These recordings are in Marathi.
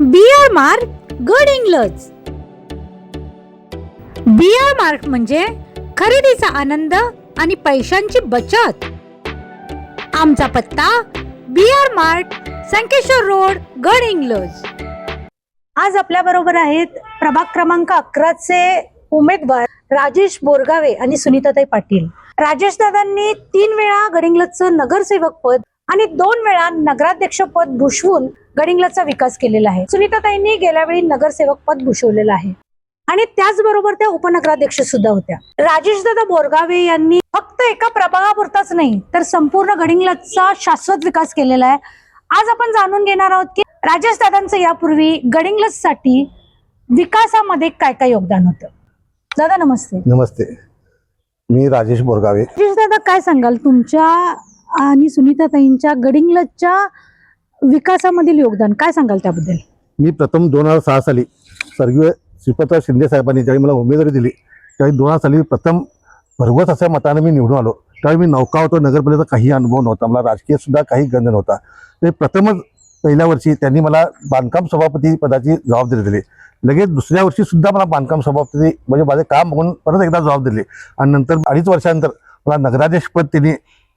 बिअर मार्क गुड इंग्लज बिअर मार्क म्हणजे खरेदीचा आनंद आणि पैशांची बचत. आमचा पत्ता बिअर मार्ट संकेश्वर रोड गड इंग्लज आज आपल्या बरोबर आहेत प्रभाग क्रमांक अकराचे उमेदवार राजेश बोरगावे आणि सुनीताताई पाटील. राजेश दादांनी तीन वेळा गडिंग्लजचं नगरसेवक पद आणि दोन वेळा नगराध्यक्ष पद भूषवून गडिंग्लजचा विकास केलेला आहे. सुनीताताईंनी गेल्या वेळी नगरसेवक पद भूषवलेलं आहे. आणि त्याचबरोबर त्या उपनगराध्यक्ष सुद्धा होत्या. राजेश दादा बोरगावे यांनी फक्त एका प्रभागापुरताच नाही तर संपूर्ण गडिंग्लजचा शाश्वत विकास केलेला आहे. आज आपण जाणून घेणार आहोत की राजेश दादांचं यापूर्वी गडिंग्लजसाठी विकासामध्ये काय काय योगदान होतं? दादा नमस्ते. नमस्ते. मी राजेश बोरगावे. राजेश दादा काय सांगाल? तुमच्या आणि सुनीताताईंच्या गडिंग्लजच्या विकासामधील योगदान काय सांगाल त्याबद्दल? मी प्रथम दोन हजार सहा साली स्वर्गीय श्रीपतराव शिंदे साहेबांनी ज्यावेळी मला उमेदवारी दिली त्यावेळी दोन हजार साली प्रथम भरघोस अशा मताने मी निवडून आलो. त्यावेळी मी नौका होतो नगरपालिकेचा काही अनुभव नव्हता मला राजकीय सुद्धा काही गंध नव्हता. ते प्रथमच पहिल्या वर्षी त्यांनी मला बांधकाम सभापती पदाची जबाबदारी दिली. लगेच दुसऱ्या वर्षी सुद्धा मला बांधकाम सभापती म्हणजे माझे काम बघून परत एकदा जबाब दिली. आणि नंतर अडीच वर्षानंतर मला नगराध्यक्षपद त्यांनी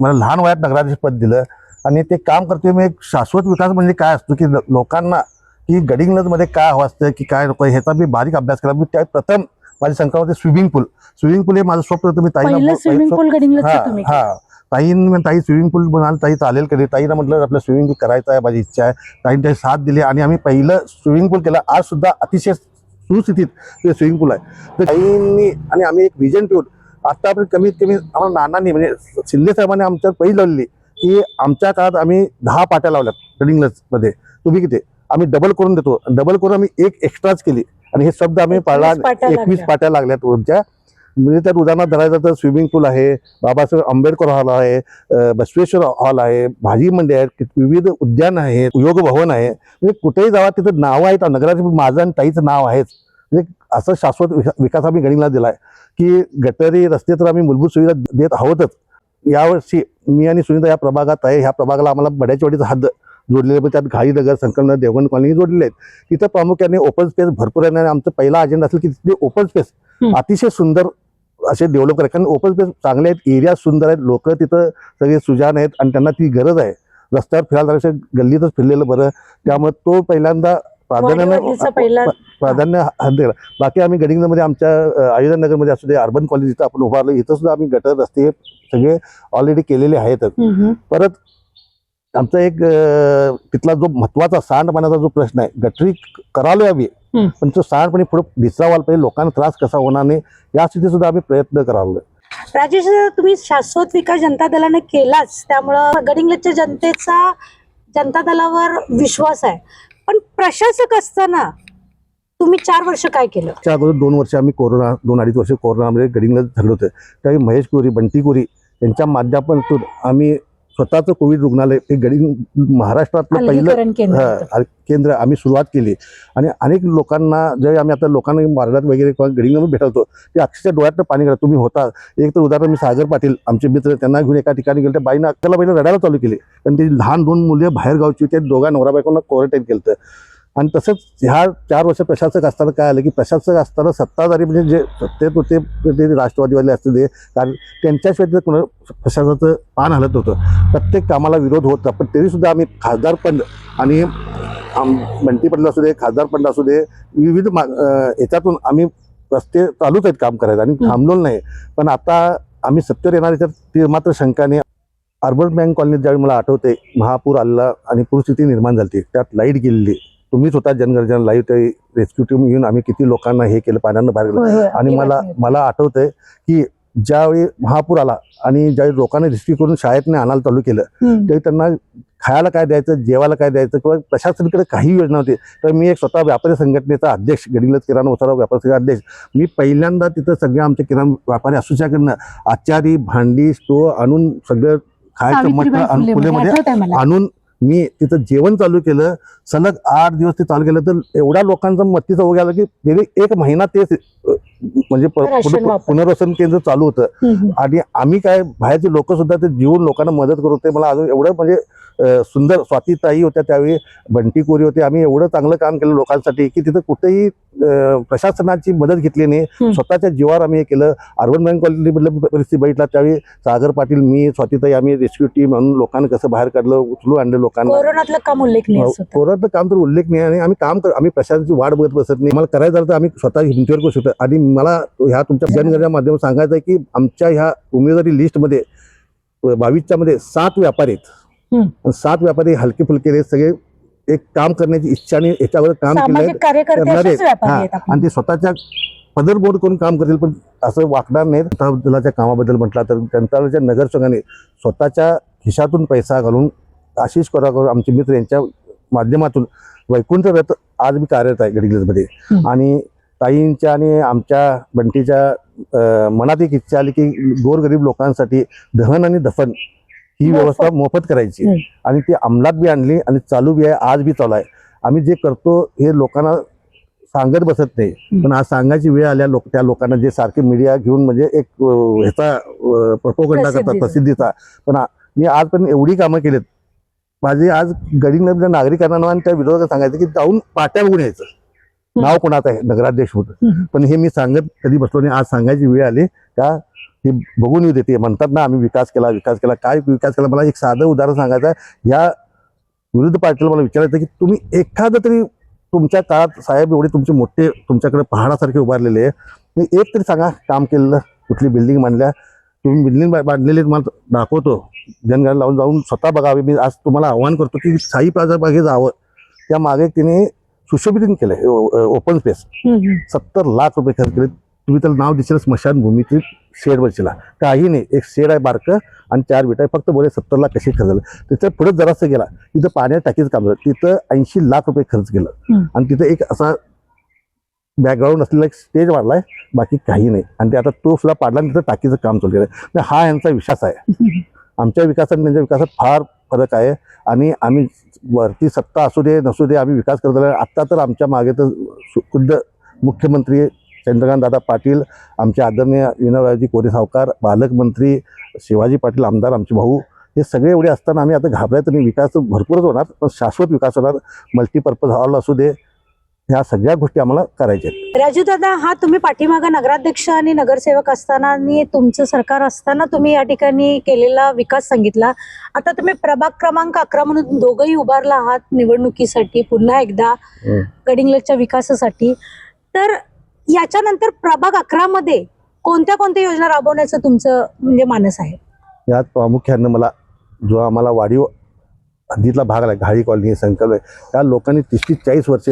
मला लहान वयात नगराध्यक्षपद दिलं. आणि ते काम करते मी एक शाश्वत विकास म्हणजे काय असतो की लोकांना की गडिंग्लजमध्ये काय हवं असतं की काय नको ह्याचा मी बारीक अभ्यास केला. मी त्या प्रथम माझी शंका होती स्विमिंग पूल. स्विमिंग पूल हे माझं स्वप्न होतं. मी ताईला पहिलं बोल- स्विमिंग पूल गडिंग्लजचं हा तुम्ही हा. ताईन ताई स्विमिंग पूल म्हणाल ताई चालेल कधी. ताईनं म्हटलं आपलं स्विमिंग पूल करायचं आहे माझी इच्छा आहे. ताईने त्याची साथ दिली आणि आम्ही पहिलं स्विमिंग पूल केलं. आज सुद्धा अतिशय सुस्थितीत ते स्विमिंग पूल आहे. तर ताईंनी आणि आम्ही एक विजन ठेवून आता आपण कमीत कमी आम्हाला नानांनी म्हणजे शिंदे साहेबांनी आमच्या पहिली लावली की आमच्या काळात आम्ही दहा पाट्या लावल्यात मध्ये. तुम्ही किती? आम्ही डबल करून देतो. डबल करून आम्ही एक एक्स्ट्राच केली. आणि हे शब्द आम्ही पाळला 21 पाट्या एकवीस. पाट्या लागल्यात तुमच्या म्हणजे त्यात उदाहरणार्थ धरायचं तर स्विमिंग पूल आहे बाबासाहेब आंबेडकर हॉल आहे बसवेश्वर हॉल आहे भाजी मंडी आहेत कि- विविध उद्यान आहेत योग भवन आहे. म्हणजे कुठेही जावा तिथं नावं आहेत. नगराचे माझं आणि ताईचं नाव आहेच. म्हणजे असं शाश्वत विका- विकास आम्ही गणितला दिलाय. की गटरी रस्ते तर आम्ही मूलभूत सुविधा देत आहोतच. यावर्षी मी आणि सुनीता या प्रभागात आहे. ह्या प्रभागाला आम्हाला बड्याचवाडीचा हद्द जोडलेले आहे. त्यात घाईनगर संकलनगर देवगण कॉलनी जोडलेले आहेत. तिथं प्रामुख्याने ओपन स्पेस भरपूर आहे. आणि आमचा पहिला अजेंडा असेल की तिथे ओपन स्पेस. अतिशय सुंदर असे डेव्हलप करायचे. कारण ओपन स्पेस चांगले आहेत. एरिया सुंदर आहेत. लोक तिथं सगळे सुजान आहेत. आणि त्यांना ती गरज आहे. रस्त्यावर फिरायला गल्लीतच फिरलेलं बरं. त्यामुळे तो पहिल्यांदा प्राधान्याने प्राधान्य दिला. बाकी आम्ही गडिंगमध्ये आमच्या अ, आयुर्वेद नगरमध्ये असू दे अर्बन कॉलेज जिथं आपण उभारलं इथं सुद्धा आम्ही गटर रस्ते सगळे ऑलरेडी केलेले आहेतच हम्म. परत आमचा एक तिथला जो महत्त्वाचा सांडपाण्याचा जो प्रश्न आहे गटरी करायला यावी. पण तो सांडपाणी पुढे दिसावायला पाहिजे लोकांना त्रास कसा होणार नाही या स्थितीत सुद्धा आम्ही प्रयत्न करावं राजेश तुम्ही शाश्वत विकास जनता दलाने केलाच त्यामुळं गडिंग्लजच्या जनतेचा जनता दलावर विश्वास आहे. पण प्रशासक असताना तुम्ही चार वर्ष काय केलं? त्या अगोदर दोन वर्ष आम्ही कोरोना दोन अडीच वर्ष कोरोनामध्ये गडिंगला धरलं होतं. त्यावेळी महेश कोरी बंटी कोरी यांच्या माध्यमातून आम्ही स्वतःचं कोविड रुग्णालय हे गडिंग महाराष्ट्रातलं पहिलं केंद्र आम्ही सुरुवात केली. आणि अनेक लोकांना जे आम्ही आता लोकांना मार्गात वगैरे किंवा गडिंगमध्ये भेटवतो ते अक्षरशः डोळ्यात पाणी करा तुम्ही होता. एक तर उदाहरण मी सागर पाटील आमचे मित्र त्यांना घेऊन एका ठिकाणी गेले त्या बाईनं अक्काला बाईनं रडायला चालू केली. कारण ती लहान दोन मुले बाहेर गावची होती. दोघा नवरा बायकोंना क्वारंटाईन केलं. आणि तसंच ह्या चार वर्ष प्रशासक असताना काय आलं की प्रशासक असताना सत्ताधारी म्हणजे जे सत्तेत होते ते राष्ट्रवादीवाले असते ते कारण त्यांच्याशिवाय ते कोणा प्रशासनाचं पान हलत होतं प्रत्येक कामाला विरोध होता पण तरी सुद्धा आम्ही खासदार पण आणि आम पडलं असू दे खासदार पडलं असू दे विविध मा याच्यातून आम्ही रस्ते चालूच आहेत काम करायचं आणि. थांबलो नाही. पण आता आम्ही सत्तेवर येणार याच्यात ती मात्र शंकाने अर्बन बँक कॉलनीत ज्यावेळी मला आठवते महापूर आलेला आणि पूरस्थिती निर्माण झाली त्यात लाइट गेलेली. तुम्हीच होता जनगर्जन लाईव्ह ते रेस्क्यू टीम येऊन आम्ही किती लोकांना हे केलं पाण्यानं बाहेर गेलं. आणि मला. मला आठवतंय की ज्यावेळी महापूर आला आणि ज्यावेळी लोकांना रेस्क्यू करून शाळेतने आणायला चालू केलं. त्यावेळी त्यांना खायला काय द्यायचं जेवायला काय द्यायचं किंवा प्रशासनाकडे काही योजना होती. तर मी एक स्वतः व्यापारी संघटनेचा अध्यक्ष गडिंगलज किराणा उसाराव व्यापारी संघ अध्यक्ष. मी पहिल्यांदा तिथं सगळ्या आमच्या किराणा व्यापारी असोसिएशनकडनं आचारी भांडी स्टो आणून सगळं खायचं मटण फुले फुलेमध्ये आणून मी तिथं जेवण चालू केलं. सलग आठ दिवस ते चालू केलं. तर एवढ्या लोकांचा मत्तीचा ओघ आला की गेली एक महिना ते म्हणजे. पुनर्वसन केंद्र चालू होतं. आणि आम्ही काय बाहेरचे लोक सुद्धा ते जीवन लोकांना मदत करत होते. मला अजून एवढं म्हणजे सुंदर स्वातीताई होत्या त्यावेळी बंटी कोरी होते. आम्ही एवढं चांगलं काम केलं लोकांसाठी की तिथं कुठेही प्रशासनाची मदत घेतली नाही. स्वतःच्या जीवावर आम्ही हे केलं. अर्बन बँक कॉलनीमधलं परिस्थिती बघितला. त्यावेळी सागर पाटील मी स्वातीताई आम्ही रेस्क्यू टीम म्हणून लोकांना कसं बाहेर काढलं उचलू आणलं लोकांना. कोरोनातलं काम उल्लेखनीय होतं कोरोनाचं काम तर उल्लेख नाही आणि आम्ही काम आम्ही प्रशासनाची वाट बघत बसत नाही. मला करायचं तर आम्ही स्वतः हिमतीवर करू शकतो आणि मला ह्या तुमच्या जनगणच्या माध्यमातून सांगायचं आहे की आमच्या ह्या उमेदवारी लिस्टमध्ये बावीसच्या मध्ये सात व्यापारी आहेत. सात व्यापारी हलके फुलके सगळे एक काम करण्याची इच्छा आणि याच्यावर काम केलं. आणि ते स्वतःच्या पदर बोर्ड करून काम करतील पण असं वाकणार नाही जनतादलाच्या कामाबद्दल म्हटलं तर जनतादलाच्या नगरसेवकाने स्वतःच्या खिशातून पैसा घालून आशिष कोराकर आमचे मित्र यांच्या माध्यमातून वैकुंठ रथ आज मी कार्यरत आहे गडिंग्लजमध्ये हम्म. आणि ताईंच्या आणि आमच्या बंटीच्या मनात एक इच्छा आली की गोरगरीब लोकांसाठी दहन आणि दफन ही. व्यवस्था मोफत करायची. आणि ती अंमलात बी आणली आणि चालू बी आहे आज बी चालू आहे आम्ही जे करतो हे लोकांना सांगत बसत नाही. पण आज सांगायची वेळ आल्या लोक त्या लोकांना जे सारखे मीडिया घेऊन म्हणजे एक ह्याचा प्रपोगंडा करतात प्रसिद्धीचा. पण मी आजपर्यंत एवढी कामं केलीत माझे आज गरीब नागरिकांना आणि त्या विरोधात सांगायचं की जाऊन पाट्या बघून यायचं नाव कोणाचं आहे? नगराध्यक्ष होतं. पण हे मी सांगत कधी बसलो नाही. आज सांगायची वेळ आली का हे बघून येऊ देते. म्हणतात ना आम्ही विकास केला विकास केला. काय विकास केला? मला एक साधं उदाहरण सांगायचं आहे. या विरुद्ध पार्टीला मला विचारायचं की तुम्ही एखादं तरी तुमच्या काळात साहेब एवढे तुमचे मोठे तुमच्याकडे पहाडासारखे उभारलेले आहे. तुम्ही एक तरी सांगा काम केलेलं कुठली बिल्डिंग बांधल्या? तुम्ही बिल्डिंग बांधलेली तुम्हाला दाखवतो. जनगणना लावून जाऊन स्वतः बघावे. मी आज तुम्हाला आव्हान करतो की साई प्लाझा मागे जावं. त्या मागे तिने सुशोभित केलंय. Open space. सत्तर लाख रुपये खर्च केले तुम्ही त्याला नाव दिसेल स्मशानभूमीची शेड बसला काही नाही एक शेड आहे बारकं आणि चार विटा आहे. फक्त बोले सत्तर लाख कसे खर्च झालं. तिथं पुढे जरासं गेला. तिथं पाण्यात टाकीचं काम झालं. तिथं ऐंशी लाख रुपये खर्च केलं. आणि तिथं एक असा बॅकग्राऊंड असलेला एक स्टेज वाढलाय. बाकी काही नाही. आणि ते आता तो सुद्धा पाडला आणि तिथं टाकीचं काम चालू केलं तर हा यांचा विश्वास आहे. आमच्या विकासात त्यांच्या विकासात फार फरक आहे. आणि आम्ही वरती सत्ता असू दे नसू दे आम्ही विकास करत आलो. आत्ता तर आमच्या मागे तर खुद्द मुख्यमंत्री चंद्रकांत दादा पाटील आमचे आदरणीय विनोबाजी कोरे सावकार पालकमंत्री शिवाजी पाटील आमदार आमचे भाऊ हे सगळे एवढे असताना आम्ही आता घाबरायचं नाही. विकास भरपूरच होणार पण शाश्वत विकास होणार. मल्टीपर्पज हॉल असू दे ह्या सगळ्या गोष्टी आम्हाला करायच्या आहेत. राजू दादा हा तुम्ही पाठीमागा नगराध्यक्ष आणि नगरसेवक असताना आणि तुमचं सरकार असताना तुम्ही या ठिकाणी केलेला विकास सांगितला. आता तुम्ही प्रभाग क्रमांक अकरा म्हणून दोघंही उभारला आहात निवडणुकीसाठी पुन्हा एकदा हम्म. गडिंग्लजच्या विकासासाठी. तर याच्यानंतर प्रभाग अकरा मध्ये कोणत्या कोणत्या योजना राबवण्याचं तुमचं म्हणजे मानस आहे? यात प्रामुख्यानं मला जो आम्हाला वाढीव हद्दीतला भाग आहे घाळी कॉलनी संकल्प आहे. त्या लोकांनी तीस तीस चाळीस वर्ष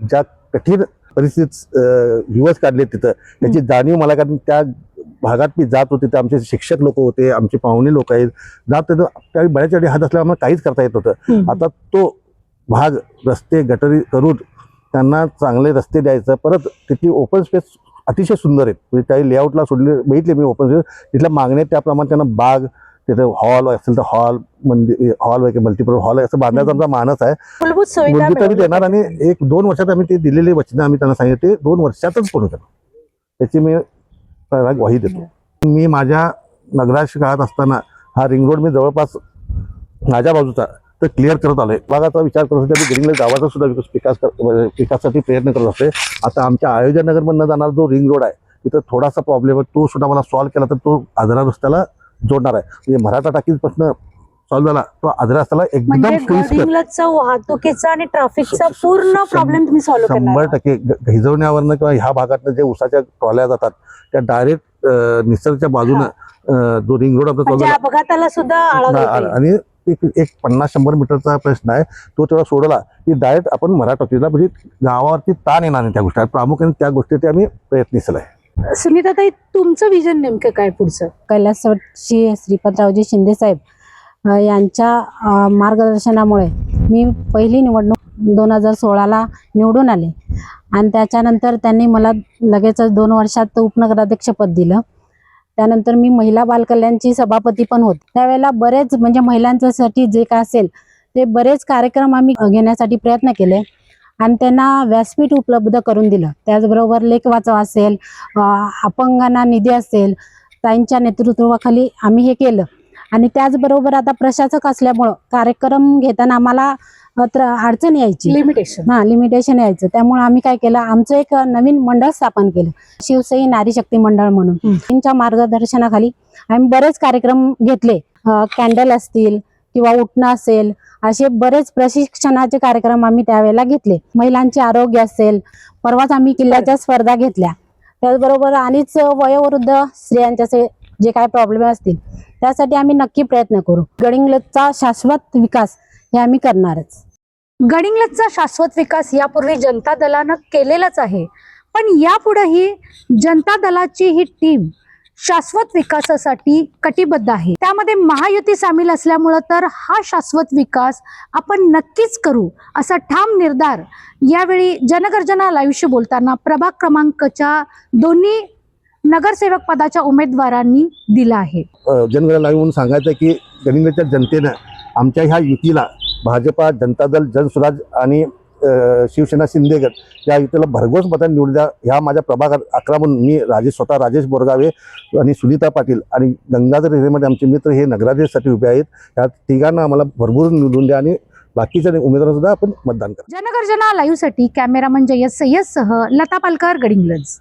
ज्या कठीण परिस्थितीत दिवस काढले तिथं त्याची जाणीव मला कारण त्या भागात मी जात होते ते आमचे शिक्षक लोक होते आमचे पाहुणे लोक आहेत. जात होते त्यावेळी बऱ्याच वेळी हात असल्यामुळे आम्हाला काहीच करता येत नव्हतं. आता तो भाग रस्ते गटरी करून त्यांना चांगले रस्ते द्यायचं. परत तिथली ओपन स्पेस अतिशय सुंदर आहेत. म्हणजे काही लेआउटला सोडले बघितले मी ओपन स्पेस तिथल्या मागण्या त्याप्रमाणे त्यांना बाग तिथं हॉल असेल तर हॉल मंदिर हॉल वगैरे मल्टिपल हॉल असं बांधण्याचा आमचा मानस आहे. मूलभूत सुविधा मुलगी तरी देणार आणि एक दोन वर्षात आम्ही ते दिलेले वचनं आम्ही त्यांना सांगितले ते दोन वर्षातच पूर्ण करणार त्याची मी त्यांना ग्वाही देतो. मी माझ्या नगराध्यक्ष काळात असताना हा रिंग रोड मी जवळपास माझ्या बाजूचा तर क्लिअर करत आलोय. भागाचा विचार करत होते मी ग्रीनला गावाचा सुद्धा विकास विकास कर- म्हणजे विकासासाठी प्रयत्न करत असते आता आमच्या आयोजन नगरमधनं जाणारा जो रिंग रोड आहे तिथं थोडासा प्रॉब्लेम आहे. तो सुद्धा मला सॉल्व्ह केला तर तो आजरा रस्त्याला जोडणार आहे. म्हणजे मराठा टाकीपासून सॉल्व्ह झाला तो आजरा रस्त्याला एकदम म्हणजे वाहतुकीचा आणि ट्रॅफिकचा पूर्ण प्रॉब्लेम तुम्ही सॉल्व्ह शंभर टक्के हिजवण्यावरनं किंवा ह्या भागातनं जे उसाच्या ट्रॉल्या जातात त्या डायरेक्ट निसर्गच्या बाजूनं जो रिंग रोड आपला म्हणजे अपघाताला सुद्धा. आणि एक एक पन्नास शंभर मीटरचा प्रश्न आहे. तो तेवढा सोडला की डायरेक्ट आपण मराठा म्हणजे गावावरती ताण येणार नाही त्या गोष्टी प्रामुख्याने त्या गोष्टी आम्ही प्रयत्नशील आहे. सुनीताताई तुमचं विजन नेमकं काय पुढचं? कैलासवटची श्रीपतरावजी शिंदे साहेब यांच्या मार्गदर्शनामुळे मी पहिली निवडणूक दोन हजार सोळाला निवडून आले. आणि त्याच्यानंतर त्यांनी मला लगेचच दोन वर्षात उपनगराध्यक्षपद दिलं. त्यानंतर मी महिला बालकल्याणची सभापती पण होते. त्यावेळेला बरेच म्हणजे महिलांच्यासाठी जे काय असेल ते बरेच कार्यक्रम आम्ही घेण्यासाठी प्रयत्न केले. आणि त्यांना व्यासपीठ उपलब्ध करून दिलं. त्याचबरोबर लेख वाचव असेल अपंगांना निधी असेल ताईंच्या नेतृत्वाखाली आम्ही हे केलं. आणि त्याचबरोबर आता प्रशासक असल्यामुळं कार्यक्रम घेताना आम्हाला अडचण यायची. लिमिटेशन हा लिमिटेशन यायचं. त्यामुळे आम्ही काय केलं? आमचं एक नवीन मंडळ स्थापन केलं. शिवसई नारी शक्ती मंडळ म्हणून. त्यांच्या मार्गदर्शनाखाली आम्ही बरेच कार्यक्रम घेतले. कॅन्डल असतील किंवा उठणं असेल असे बरेच प्रशिक्षणाचे कार्यक्रम आम्ही त्यावेळेला घेतले. महिलांचे आरोग्य असेल परवाच आम्ही किल्ल्याच्या स्पर्धा घेतल्या. त्याचबरोबर आणिच वयोवृद्ध स्त्रियांचे असे जे काय प्रॉब्लेम असतील त्यासाठी आम्ही नक्की प्रयत्न करू. गडिंग्लजचा शाश्वत विकास हे आम्ही करणारच. गडिंग्लजचा शाश्वत विकास यापूर्वी जनता दलानं केलेलाच आहे. पण यापुढेही जनता दलाची ही टीम शाश्वत विकासासाठी कटिबद्ध आहे. त्यामध्ये महायुती सामील असल्यामुळं तर हा शाश्वत विकास आपण नक्कीच करू असा ठाम निर्धार यावेळी जनगर्जना लाईव्हशी बोलताना प्रभाग क्रमांकच्या दोन्ही नगरसेवक पदाच्या उमेदवारांनी दिला आहे. जनगणना लाईव्ह म्हणून सांगायचं की गडिंगच्या जनतेनं आमच्या ह्या युतीला भाजपा जनता दल जनस्वराज आणि शिवसेना शिंदेगड या युतीला भरघोस मतांनी निवडून द्या. ह्या माझ्या प्रभागात अकरा म्हणून मी राजेश स्वतः राजेश बोरगावे आणि सुनीता पाटील आणि गंगाधर हिरेमध्ये आमचे मित्र हे नगराध्यक्षसाठी उभे आहेत. या तिघांना आम्हाला भरभरून निवडून द्या आणि बाकीच्या उमेदवार सुद्धा आपण मतदान करा. जनगर्जना लाईव्हसाठी कॅमेरामन जयस सय्यदसह लता पालकर गडिंग्लज.